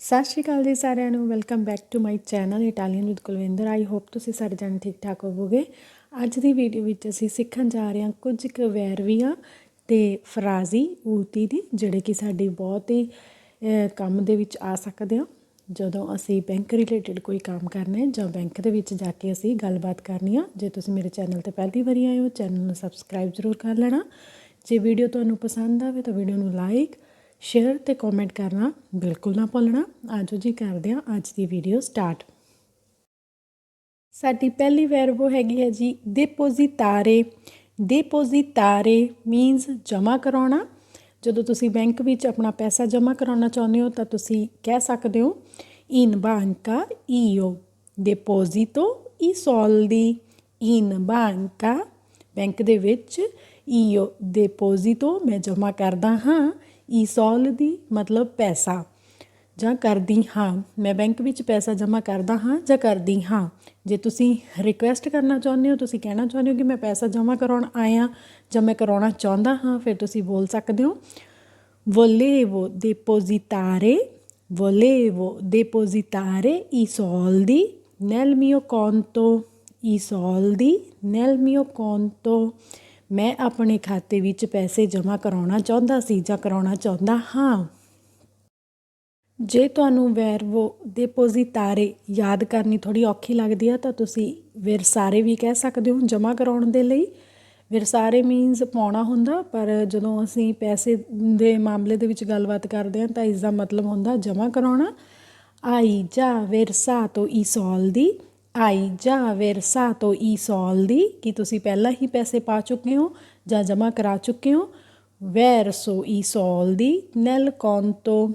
ਸਤਿ ਸ਼੍ਰੀ ਅਕਾਲ ਜੀ ਸਾਰਿਆਂ ਨੂੰ welcome back to my channel Italian with Kulwinder I hope ਤੁਸੀਂ ਸਾਰੇ ਜਣ ਠੀਕ ਠਾਕ ਹੋਵੋਗੇ। ਅੱਜ ਦੀ ਵੀਡੀਓ ਵਿੱਚ ਅਸੀਂ ਸਿੱਖਣ ਜਾ ਰਹੇ ਹਾਂ ਕੁਝ ਕੁ ਵੈਰਵੀਆਂ ਤੇ ਫਰਾਜ਼ੀ ਊਤੀ ਦੀ, ਜਿਹੜੇ ਕਿ ਸਾਡੀ ਬਹੁਤ ਹੀ ਕੰਮ ਦੇ ਵਿੱਚ ਆ ਸਕਦੇ ਆ ਜਦੋਂ ਅਸੀਂ ਬੈਂਕ ਰਿਲੇਟਡ ਕੋਈ ਕੰਮ ਕਰਨਾ ਹੈ ਜਾਂ ਬੈਂਕ ਦੇ ਵਿੱਚ ਜਾ ਕੇ ਅਸੀਂ ਗੱਲਬਾਤ ਕਰਨੀ ਆ, ਜੇ ਤੁਸੀਂ ਮੇਰੇ ਚੈਨਲ ਤੇ ਪਹਿਲੀ ਵਾਰੀ ਆਏ ਹੋ ਚੈਨਲ ਨੂੰ ਸਬਸਕ੍ਰਾਈਬ ਜ਼ਰੂਰ ਕਰ ਲੈਣਾ। ਜੇ ਵੀਡੀਓ ਤੁਹਾਨੂੰ ਪਸੰਦ ਆਵੇ ਤਾਂ ਵੀਡੀਓ ਨੂੰ ਲਾਈਕ ਸ਼ੇਅਰ ਤੇ ਕਮੈਂਟ ਕਰਨਾ ਬਿਲਕੁਲ ਨਾ ਭੁੱਲਣਾ। ਆਜੋ ਜੀ ਕਰਦੇ ਹਾਂ ਅੱਜ ਦੀ ਵੀਡੀਓ ਸਟਾਰਟ ਸਾਡੀ ਪਹਿਲੀ ਵੈਰਬੋ ਹੈਗੀ ਹੈ ਜੀ ਡਿਪੋਜ਼ਿਟਾਰੇ ਡਿਪੋਜ਼ਿਟਾਰੇ ਮੀਨਸ ਜਮ੍ਹਾਂ ਕਰਾਉਣਾ। ਜਦੋਂ ਤੁਸੀਂ ਬੈਂਕ ਵਿੱਚ ਆਪਣਾ ਪੈਸਾ ਜਮ੍ਹਾਂ ਕਰਾਉਣਾ ਚਾਹੁੰਦੇ ਹੋ, ਤਾਂ ਤੁਸੀਂ ਕਹਿ ਸਕਦੇ ਹੋ ਇਨ ਬਾਂਕਾ io ਈ ਸੋਲ ਦੀ in banca ਬੈਂਕ ਦੇ ਵਿੱਚ io deposito ਮੈਂ ਜਮ੍ਹਾਂ ਕਰਦਾ ਹਾਂ। I soldi ਮਤਲਬ ਪੈਸਾ। ਜਾਂ ਕਰਦੀ ਹਾਂ, ਮੈਂ ਬੈਂਕ ਵਿੱਚ ਪੈਸਾ ਜਮ੍ਹਾਂ ਕਰਦਾ ਹਾਂ ਜਾਂ ਕਰਦੀ ਹਾਂ। ਜੇ ਤੁਸੀਂ ਰਿਕੁਐਸਟ ਕਰਨਾ ਚਾਹੁੰਦੇ ਹੋ, ਤੁਸੀਂ ਕਹਿਣਾ ਚਾਹੁੰਦੇ ਹੋ ਕਿ ਮੈਂ ਪੈਸਾ ਜਮ੍ਹਾਂ ਕਰਾਉਣ ਆਇਆ ਜਾਂ ਮੈਂ ਕਰਾਉਣਾ ਚਾਹੁੰਦਾ ਹਾਂ, ਫਿਰ ਤੁਸੀਂ ਬੋਲ ਸਕਦੇ ਹੋ volevo depositare volevo depositare i soldi nel mio conto i soldi nel mio conto ਮੈਂ ਆਪਣੇ ਖਾਤੇ ਵਿੱਚ ਪੈਸੇ ਜਮ੍ਹਾਂ ਕਰਾਉਣਾ ਚਾਹੁੰਦਾ ਸੀ ਜਾਂ ਕਰਾਉਣਾ ਚਾਹੁੰਦਾ ਹਾਂ? ਜੇ ਤੁਹਾਨੂੰ ਵੈਰਵੋ ਦੇ ਡਿਪੋਜ਼ਿਟਾਰੇ ਯਾਦ ਕਰਨੀ ਥੋੜੀ ਔਖੀ ਲੱਗਦੀ ਆ, ਤਾਂ ਤੁਸੀਂ ਵਿਰਸਾਰੇ ਵੀ ਕਹਿ ਸਕਦੇ ਹੋ ਜਮ੍ਹਾਂ ਕਰਾਉਣ ਦੇ ਲਈ। ਵਿਰਸਾਰੇ ਮੀਨਸ ਪਾਉਣਾ ਹੁੰਦਾ, ਪਰ ਜਦੋਂ ਅਸੀਂ ਪੈਸੇ ਦੇ ਮਾਮਲੇ ਦੇ ਵਿੱਚ ਗੱਲਬਾਤ ਕਰਦੇ ਹਾਂ, ਤਾਂ ਇਸ ਦਾ ਮਤਲਬ ਹੁੰਦਾ ਜਮ੍ਹਾਂ ਕਰਾਉਣਾ। ਆਈ ਜਾ ਤੋਂ i ਦੀ ਆਈ ਜਾਂ ਵਿਰਸਾ ਤੋਂ ਈਸੋਲ ਦੀ ਕਿ ਤੁਸੀਂ ਪਹਿਲਾਂ ਹੀ ਪੈਸੇ ਪਾ ਚੁੱਕੇ ਹੋ ਜਾਂ ਜਮ੍ਹਾਂ ਕਰਾ ਚੁੱਕੇ ਹੋ ਵੈਰਸੋ ਈਸੋਲ ਦੀ ਨੈਲ ਕੌਂਤੋ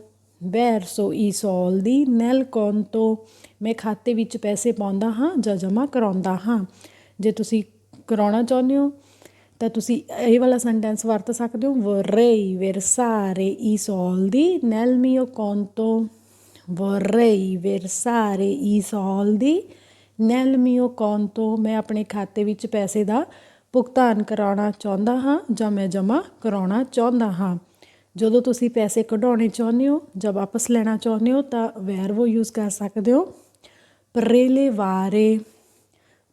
ਵੈਰਸੋ ਈਸੋਲ ਦੀ ਨੈਲ ਕੌਂਤੋ ਮੈਂ ਖਾਤੇ ਵਿੱਚ ਪੈਸੇ ਪਾਉਂਦਾ ਹਾਂ ਜਾਂ ਜਮ੍ਹਾਂ ਕਰਾਉਂਦਾ ਹਾਂ ਜੇ ਤੁਸੀਂ ਕਰਾਉਣਾ ਚਾਹੁੰਦੇ ਹੋ ਤਾਂ ਤੁਸੀਂ ਇਹ ਵਾਲਾ ਸੈਂਟੈਂਸ ਵਰਤ ਸਕਦੇ ਹੋ ਵਰੇਈ ਵਿਰਸਾਰੇ ਈਸੋਲ ਦੀ ਨੈਲ ਮੀਓ ਕੌਂਤੋ ਵਰੇਈ ਵਿਰਸਾਰੇ ਈਸੋਲ ਦੀ ਨੈਲਮੀਓ mio ਤੋਂ ਮੈਂ ਆਪਣੇ ਖਾਤੇ ਵਿੱਚ ਪੈਸੇ ਦਾ ਭੁਗਤਾਨ ਕਰਾਉਣਾ ਚਾਹੁੰਦਾ ਹਾਂ ਜਾਂ ਮੈਂ ਜਮ੍ਹਾਂ ਕਰਾਉਣਾ ਚਾਹੁੰਦਾ ਹਾਂ? ਜਦੋਂ ਤੁਸੀਂ ਪੈਸੇ ਕਢਾਉਣੇ ਚਾਹੁੰਦੇ ਹੋ ਜਾਂ ਵਾਪਸ ਲੈਣਾ ਚਾਹੁੰਦੇ ਹੋ ਤਾਂ ਵੈਰਵੋ ਯੂਜ਼ ਕਰ ਸਕਦੇ ਹੋ। prelevare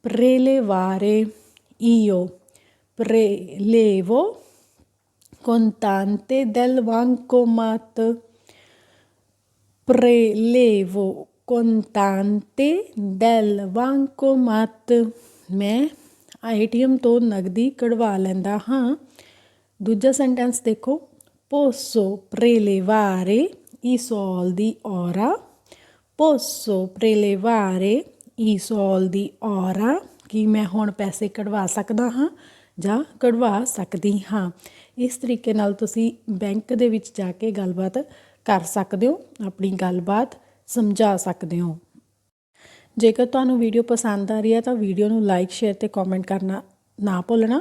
prelevare io prelevo contante del bancomat prelevo contante del bancomat ਮੈਂ ਏਟੀਐਮ ਤੋਂ ਨਗਦੀ ਕਢਵਾ ਲੈਂਦਾ ਹਾਂ। ਦੂਜਾ ਸੈਂਟੈਂਸ ਦੇਖੋ। posso prelevare i soldi ora posso prelevare i soldi ora ਕਿ ਮੈਂ ਹੁਣ ਪੈਸੇ ਕਢਵਾ ਸਕਦਾ ਹਾਂ? ਜਾਂ ਕਢਵਾ ਸਕਦੀ ਹਾਂ? ਇਸ ਤਰੀਕੇ ਨਾਲ ਤੁਸੀਂ ਬੈਂਕ ਦੇ ਵਿੱਚ ਜਾ ਕੇ ਗੱਲਬਾਤ ਕਰ ਸਕਦੇ ਹੋ। ਆਪਣੀ ਗੱਲਬਾਤ ਸਮਝਾ ਸਕਦੇ ਹੋ। ਜੇਕਰ ਤੁਹਾਨੂੰ ਵੀਡੀਓ ਪਸੰਦ ਆ ਰਹੀ ਹੈ ਤਾਂ ਵੀਡੀਓ ਨੂੰ ਲਾਈਕ ਸ਼ੇਅਰ ਤੇ ਕਮੈਂਟ ਕਰਨਾ ਨਾ ਭੁੱਲਣਾ।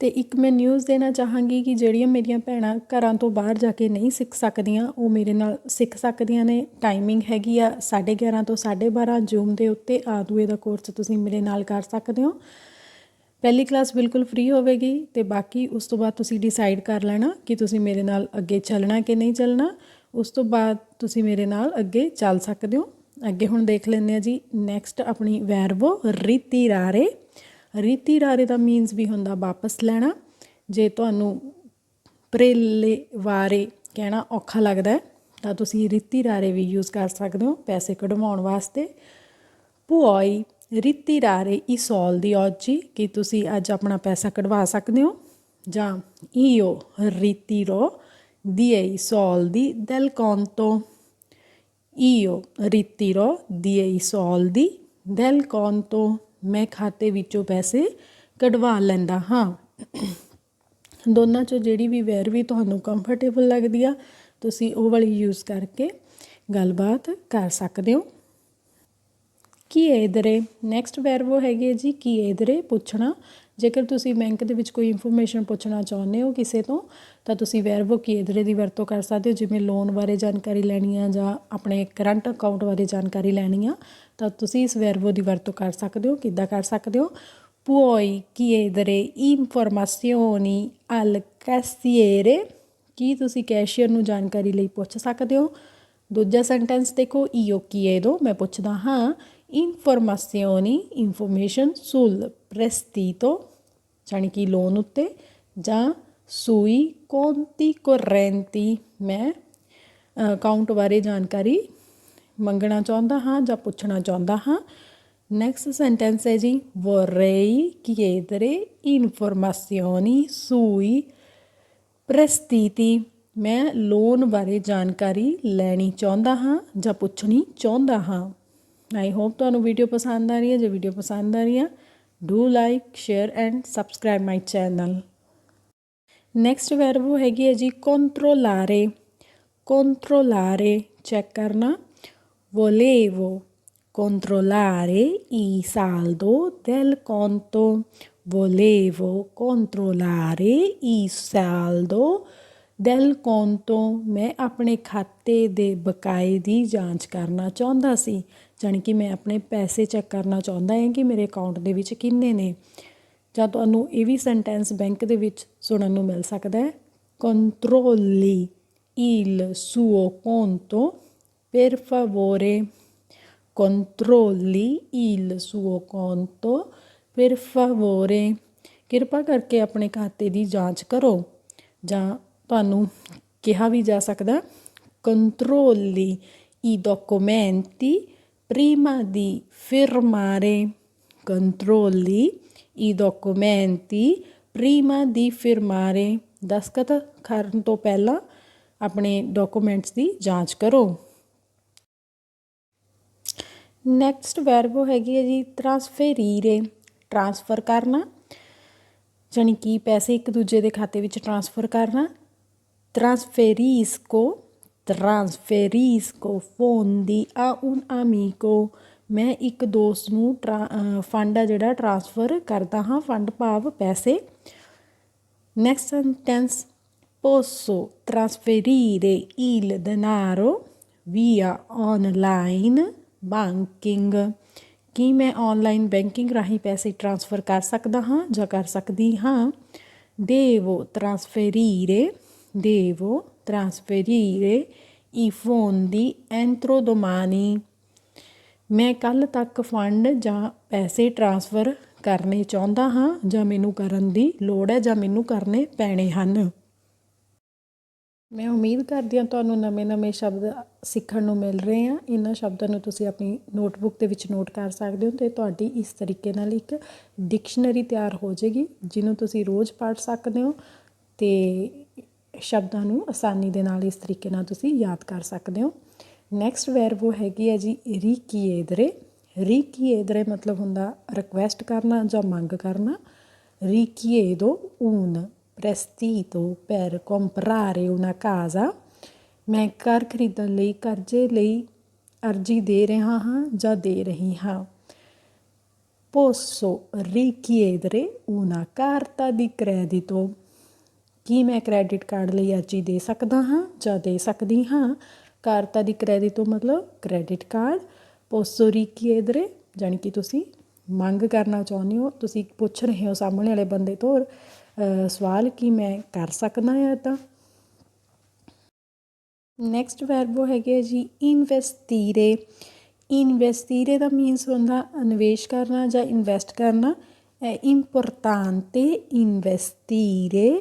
ਤੇ ਇੱਕ ਮੈਂ ਨਿਊਜ਼ ਦੇਣਾ ਚਾਹਾਂਗੀ ਕਿ ਜਿਹੜੀਆਂ ਮੇਰੀਆਂ ਭੈਣਾਂ ਘਰਾਂ ਤੋਂ ਬਾਹਰ ਜਾ ਕੇ ਨਹੀਂ ਸਿੱਖ ਸਕਦੀਆਂ, ਉਹ ਮੇਰੇ ਨਾਲ ਸਿੱਖ ਸਕਦੀਆਂ ਨੇ। ਟਾਈਮਿੰਗ ਹੈਗੀ ਆ 11:30 ਤੋਂ 12:30 ਜੂਮ ਦੇ ਉੱਤੇ ਆਦੂਏ ਦਾ ਕੋਰਸ ਤੁਸੀਂ ਮੇਰੇ ਨਾਲ ਕਰ ਸਕਦੇ ਹੋ। ਪਹਿਲੀ ਕਲਾਸ ਬਿਲਕੁਲ ਫ੍ਰੀ ਹੋਵੇਗੀ ਤੇ ਬਾਕੀ ਉਸ ਤੋਂ ਬਾਅਦ ਤੁਸੀਂ ਡਿਸਾਈਡ ਕਰ ਲੈਣਾ ਕਿ ਤੁਸੀਂ ਮੇਰੇ ਨਾਲ ਅੱਗੇ ਚੱਲਣਾ ਕਿ ਨਹੀਂ ਚੱਲਣਾ। ਉਸ ਤੋਂ ਬਾਅਦ ਤੁਸੀਂ ਮੇਰੇ ਨਾਲ ਅੱਗੇ ਚੱਲ ਸਕਦੇ ਹੋ। ਅੱਗੇ ਹੁਣ ਦੇਖ ਲੈਂਦੇ ਆ ਜੀ ਨੈਕਸਟ ਆਪਣੀ ਵੈਰਬੋ ਰੀਤੀ ਰਾਰੇ। ਦਾ ਮੀਨਸ ਵੀ ਹੁੰਦਾ ਵਾਪਸ ਲੈਣਾ। ਜੇ ਤੁਹਾਨੂੰ ਪ੍ਰੇਲੇਵਾਰੇ ਕਹਿਣਾ ਔਖਾ ਲੱਗਦਾ ਹੈ, ਤਾਂ ਤੁਸੀਂ ਰੀਤੀ ਰਾਰੇ ਵੀ ਯੂਜ਼ ਕਰ ਸਕਦੇ ਹੋ ਪੈਸੇ ਕਢਵਾਉਣ ਵਾਸਤੇ। ਭੁਆਈ puoi ritirare i the oggi ਕਿ ਤੁਸੀਂ ਅੱਜ ਆਪਣਾ ਪੈਸਾ ਕਢਵਾ ਸਕਦੇ ਹੋ ਜਾਂ ਈਓ, ਰੀਤੀ ਰੋ। Diei soldi del conto. Io ritiro diei soldi del conto. ਮੈਂ ਖਾਤੇ ਵਿੱਚੋਂ ਪੈਸੇ ਕਢਵਾ ਲੈਂਦਾ ਹਾਂ ਦੋਨਾਂ ਚੋਂ ਜਿਹੜੀ ਵੀ ਵੈਰਵੀ ਤੁਹਾਨੂੰ ਕੰਫਰਟੇਬਲ ਲੱਗਦੀ ਆ ਤੁਸੀਂ ਉਹ ਵਾਲੀ ਯੂਜ਼ ਕਰਕੇ ਗੱਲਬਾਤ ਕਰ ਸਕਦੇ ਹੋ ਕੀ chiedere ਨੈਕਸਟ ਵੈਰਬੋ ਹੈਗੀ ਹੈ ਜੀ ਕੀ ਇਧਰੇ ਪੁੱਛਣਾ ਜੇਕਰ ਤੁਸੀਂ ਬੈਂਕ ਦੇ ਵਿੱਚ ਕੋਈ ਇਨਫੋਰਮੇਸ਼ਨ ਪੁੱਛਣਾ ਚਾਹੁੰਦੇ ਹੋ ਕਿਸੇ ਤੋਂ, ਤਾਂ ਤੁਸੀਂ ਵੈਰਬੋ chiedere ਦੀ ਵਰਤੋਂ ਕਰ ਸਕਦੇ ਹੋ, ਜਿਵੇਂ ਲੋਨ ਬਾਰੇ ਜਾਣਕਾਰੀ ਲੈਣੀ ਆ ਜਾਂ ਆਪਣੇ ਕਰੰਟ ਅਕਾਊਂਟ ਬਾਰੇ ਜਾਣਕਾਰੀ ਲੈਣੀ ਆ ਤਾਂ ਤੁਸੀਂ ਇਸ ਵੈਰਵੋ ਦੀ ਵਰਤੋਂ ਕਰ ਸਕਦੇ ਹੋ, ਕਿੱਦਾਂ ਕਰ ਸਕਦੇ ਹੋ? puoi chiedere informazioni al cassiere, ਕੀ ਤੁਸੀਂ ਕੈਸ਼ੀਅਰ ਨੂੰ ਜਾਣਕਾਰੀ ਲਈ ਪੁੱਛ ਸਕਦੇ ਹੋ? ਦੂਜਾ ਸੈਂਟੈਂਸ ਦੇਖੋ, io chiedo ਮੈਂ ਪੁੱਛਦਾ ਹਾਂ, informazioni, information sul prestito ਜਾਣੀ ਕਿ ਲੋਨ ਉੱਤੇ ਜਾਂ ਸੂਈ conti correnti ਮੈਂ ਅਕਾਊਂਟ ਬਾਰੇ ਜਾਣਕਾਰੀ ਮੰਗਣਾ ਚਾਹੁੰਦਾ ਹਾਂ ਜਾਂ ਪੁੱਛਣਾ ਚਾਹੁੰਦਾ ਹਾਂ। ਨੈਕਸਟ ਸੈਂਟੈਂਸ ਹੈ ਜੀ vorrei chiedere informazioni sui ਪ੍ਰਸਤੀਤੀ। ਮੈਂ ਲੋਨ ਬਾਰੇ ਜਾਣਕਾਰੀ ਲੈਣੀ ਚਾਹੁੰਦਾ ਹਾਂ ਜਾਂ ਪੁੱਛਣੀ ਚਾਹੁੰਦਾ ਹਾਂ। ਆਈ ਹੋਪ ਤੁਹਾਨੂੰ ਵੀਡੀਓ ਪਸੰਦ ਆ ਰਹੀ ਹੈ, ਜੇ ਵੀਡੀਓ ਪਸੰਦ ਆ ਰਹੀ ਹੈ do like share and subscribe my channel next verb ਹੈਗੀ ਹੈ ਜੀ ਕੰਟਰੋਲਾਰੇ ਕੰਟਰੋਲਾਰੇ ਚੈੱਕ ਕਰਨਾ। volevo controllare il saldo del conto volevo controllare il saldo del conto ਮੈਂ ਆਪਣੇ ਖਾਤੇ ਦੇ ਬਕਾਏ ਦੀ ਜਾਂਚ ਕਰਨਾ ਚਾਹੁੰਦਾ ਸੀ। ਜਾਣੀ ਕਿ ਮੈਂ ਆਪਣੇ ਪੈਸੇ ਚੈੱਕ ਕਰਨਾ ਚਾਹੁੰਦਾ ਹਾਂ ਕਿ ਮੇਰੇ ਅਕਾਊਂਟ ਦੇ ਵਿੱਚ ਕਿੰਨੇ ਨੇ। ਜਾਂ ਤੁਹਾਨੂੰ ਇਹ ਵੀ ਸੈਂਟੈਂਸ ਬੈਂਕ ਦੇ ਵਿੱਚ ਸੁਣਨ ਨੂੰ ਮਿਲ ਸਕਦਾ ਹੈ। Controlli il suo conto, per favore controlli il suo conto, per favore ਕਿਰਪਾ ਕਰਕੇ ਆਪਣੇ ਖਾਤੇ ਦੀ ਜਾਂਚ ਕਰੋ। ਜਾਂ ਤੁਹਾਨੂੰ ਕਿਹਾ ਵੀ ਜਾ ਸਕਦਾ ਕੰਟਰੋਲੀ i documenti prima di firmare controlli i documenti, prima di firmare. ਦਸਤਖਤ ਕਰਨ ਤੋਂ ਪਹਿਲਾਂ ਆਪਣੇ ਡਾਕੂਮੈਂਟਸ ਦੀ ਜਾਂਚ ਕਰੋ। ਨੈਕਸਟ ਵਰਬ ਹੈਗੀ ਹੈ ਜੀ ਟ੍ਰਾਂਸਫੇਰੀਰੇ ਟ੍ਰਾਂਸਫਰ ਕਰਨਾ, ਜਾਣੀ ਕਿ ਪੈਸੇ ਇੱਕ ਦੂਜੇ ਦੇ ਖਾਤੇ ਵਿੱਚ ਟ੍ਰਾਂਸਫਰ ਕਰਨਾ। Trasferisco transferisco fondi a un amico ਮੈਂ ਇੱਕ ਦੋਸਤ ਨੂੰ ਟਰਾ ਫੰਡ ਆ ਜਿਹੜਾ ਟ੍ਰਾਂਸਫਰ ਕਰਦਾ ਹਾਂ ਫੰਡ ਭਾਵ ਪੈਸੇ next sentence posso trasferire il denaro via online banking ਕੀ ਮੈਂ ਆਨਲਾਈਨ ਬੈਂਕਿੰਗ ਰਾਹੀਂ ਪੈਸੇ ਟ੍ਰਾਂਸਫਰ ਕਰ ਸਕਦਾ ਹਾਂ ਜਾਂ ਕਰ ਸਕਦੀ ਹਾਂ ਦੇਵੋ ਟ੍ਰਾਂਸਫੇਰੀਰੇ ਦੇਵੋ trasferire i fondi entro domani. ਮੈਂ ਕੱਲ ਤੱਕ ਫੰਡ ਜਾਂ ਪੈਸੇ ਟ੍ਰਾਂਸਫਰ ਕਰਨੇ ਚਾਹੁੰਦਾ ਹਾਂ, ਜਾਂ ਮੈਨੂੰ ਕਰਨ ਦੀ ਲੋੜ ਹੈ, ਜਾਂ ਮੈਨੂੰ ਕਰਨੇ ਪੈਣੇ ਹਨ। ਮੈਂ ਉਮੀਦ ਕਰਦੀ ਹਾਂ ਤੁਹਾਨੂੰ ਨਵੇਂ-ਨਵੇਂ ਸ਼ਬਦ ਸਿੱਖਣ ਨੂੰ ਮਿਲ ਰਹੇ ਆ। ਇਹਨਾਂ ਸ਼ਬਦਾਂ ਨੂੰ ਤੁਸੀਂ ਆਪਣੀ ਨੋਟਬੁੱਕ ਦੇ ਵਿੱਚ ਨੋਟ ਕਰ ਸਕਦੇ ਹੋ ਤੇ ਤੁਹਾਡੀ ਇਸ ਤਰੀਕੇ ਨਾਲ ਇੱਕ ਡਿਕਸ਼ਨਰੀ ਤਿਆਰ ਹੋ ਜਾਏਗੀ, ਜਿਹਨੂੰ ਤੁਸੀਂ ਰੋਜ਼ ਪੜ੍ਹ ਸਕਦੇ ਹੋ ਤੇ ਸ਼ਬਦਾਂ ਨੂੰ ਆਸਾਨੀ ਦੇ ਨਾਲ ਇਸ ਤਰੀਕੇ ਨਾਲ ਤੁਸੀਂ ਯਾਦ ਕਰ ਸਕਦੇ ਹੋ। ਨੈਕਸਟ ਵਰਬ ਉਹ ਹੈਗੀ ਹੈ ਜੀ, ਰੀਕੀਏਦਰੇ। ਰੀਕੀਏਦਰੇ ਮਤਲਬ ਹੁੰਦਾ ਰਿਕੁਐਸਟ ਕਰਨਾ ਜਾਂ ਮੰਗ ਕਰਨਾ। richiedo un prestito per comprare una casa ਮੈਂ ਘਰ ਖਰੀਦਣ ਲਈ ਕਰਜ਼ੇ ਲਈ ਅਰਜ਼ੀ ਦੇ ਰਿਹਾ ਹਾਂ ਜਾਂ ਦੇ ਰਹੀ ਹਾਂ। posso richiedere una carta di credito ਕੀ ਮੈਂ ਕ੍ਰੈਡਿਟ ਕਾਰਡ ਲਈ ਅਰਜ਼ੀ ਦੇ ਸਕਦਾ ਹਾਂ ਜਾਂ ਦੇ ਸਕਦੀ ਹਾਂ? ਕਾਰਤਾ ਦੀ ਕ੍ਰੈਡਿਟੋ ਮਤਲਬ ਕ੍ਰੈਡਿਟ ਕਾਰਡ ਪੋਸੋ ਰੀਕੀ richiedere ਜਾਣੀ ਕਿ ਤੁਸੀਂ ਮੰਗ ਕਰਨਾ ਚਾਹੁੰਦੇ ਹੋ। ਤੁਸੀਂ ਪੁੱਛ ਰਹੇ ਹੋ ਸਾਹਮਣੇ ਵਾਲੇ ਬੰਦੇ ਤੋਂ ਸਵਾਲ ਕੀ ਮੈਂ ਕਰ ਸਕਦਾ ਹਾਂ ਤਾਂ ਨੈਕਸਟ ਵਰਬ ਹੈਗੇ ਜੀ ਇਨਵੈਸਟੀਰੇ ਇਨਵੈਸਟੀਰੇ ਦਾ ਮੀਨਸ ਹੁੰਦਾ ਨਿਵੇਸ਼ ਕਰਨਾ ਜਾਂ ਇਨਵੈਸਟ ਕਰਨਾ। è importante investire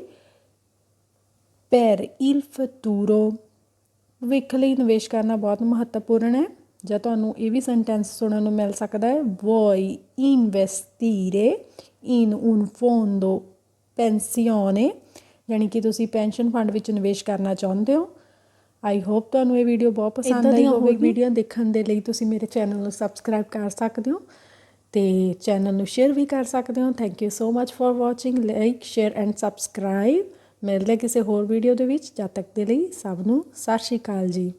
per il futuro ਭਵਿੱਖ ਲਈ ਨਿਵੇਸ਼ ਕਰਨਾ ਬਹੁਤ ਮਹੱਤਵਪੂਰਨ ਹੈ। ਜਾਂ ਤੁਹਾਨੂੰ ਇਹ ਵੀ ਸੈਂਟੈਂਸ ਸੁਣਨ ਨੂੰ ਮਿਲ ਸਕਦਾ ਹੈ vuoi investire in un fondo pensione ਯਾਨੀ ਕਿ ਤੁਸੀਂ ਪੈਨਸ਼ਨ ਫੰਡ ਵਿੱਚ ਨਿਵੇਸ਼ ਕਰਨਾ ਚਾਹੁੰਦੇ ਹੋ। ਆਈ ਹੋਪ ਤੁਹਾਨੂੰ ਇਹ ਵੀਡੀਓ ਬਹੁਤ ਪਸੰਦ ਆਈ ਹੋਵੇਗੀ। ਵੀਡੀਓ ਦੇਖਣ ਦੇ ਲਈ ਤੁਸੀਂ ਮੇਰੇ ਚੈਨਲ ਨੂੰ ਸਬਸਕ੍ਰਾਈਬ ਕਰ ਸਕਦੇ ਹੋ ਤੇ ਚੈਨਲ ਨੂੰ ਸ਼ੇਅਰ ਵੀ ਕਰ ਸਕਦੇ ਹੋ। Thank you so much for watching like share and subscribe ਮਿਲਦੇ ਕਿਸੇ ਹੋਰ ਵੀਡੀਓ ਦੇ ਵਿੱਚ। ਜਦ ਤੱਕ ਦੇ ਲਈ ਸਭ ਨੂੰ ਸਤਿ ਸ਼੍ਰੀ ਅਕਾਲ ਜੀ।